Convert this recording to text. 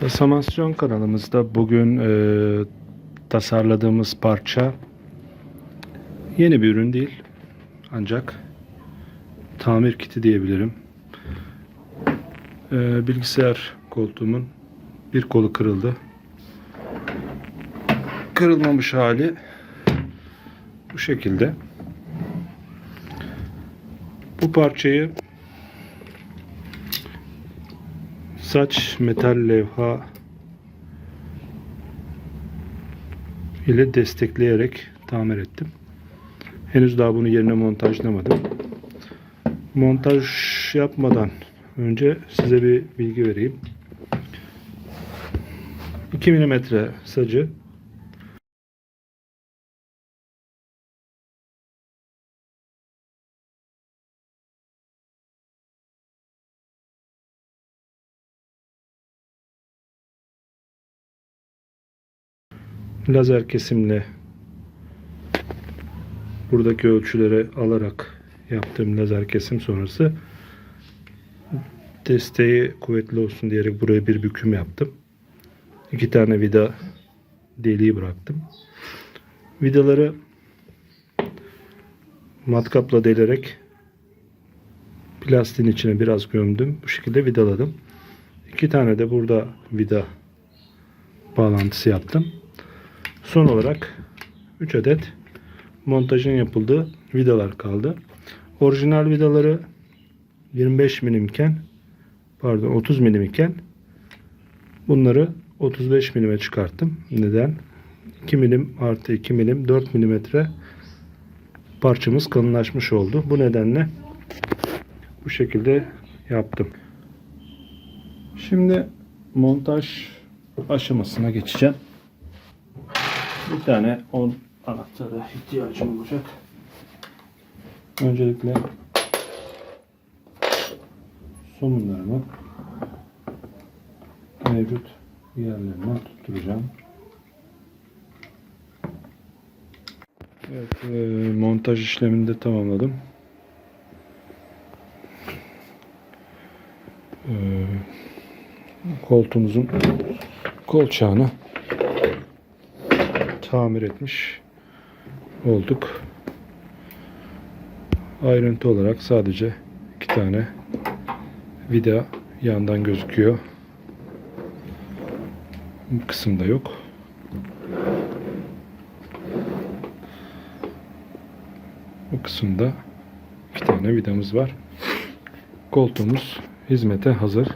Tasamasyon kanalımızda bugün e, tasarladığımız parça yeni bir ürün değil. Ancak tamir kiti diyebilirim. E, bilgisayar koltuğumun bir kolu kırıldı. Kırılmamış hali bu şekilde. Bu parçayı saç metal levha ile destekleyerek tamir ettim. Henüz daha bunu yerine montajlamadım. Montaj yapmadan önce size bir bilgi vereyim. 2 mm sacı lazer kesimle buradaki ölçüleri alarak yaptığım lazer kesim sonrası desteği kuvvetli olsun diyerek buraya bir büküm yaptım. İki tane vida deliği bıraktım. Vidaları matkapla delerek plastiğin içine biraz gömdüm. Bu şekilde vidaladım. İki tane de burada vida bağlantısı yaptım. Son olarak 3 adet montajın yapıldığı vidalar kaldı. Orijinal vidaları 25 milim iken pardon 30 milim iken bunları 35 milime çıkarttım. Neden? 2 milim artı 2 milim 4 milimetre parçamız kalınlaşmış oldu. Bu nedenle bu şekilde yaptım. Şimdi montaj aşamasına geçeceğim. Bir tane 10 anahtara ihtiyacım olacak. Öncelikle somunlarımı mevcut yerlerine tutturacağım. Evet, e, montaj işlemini de tamamladım. E, koltuğumuzun kolçağını tamir etmiş olduk. Ayrıntı olarak sadece iki tane vida yandan gözüküyor. Bu kısımda yok. Bu kısımda iki tane vidamız var. Koltuğumuz hizmete hazır.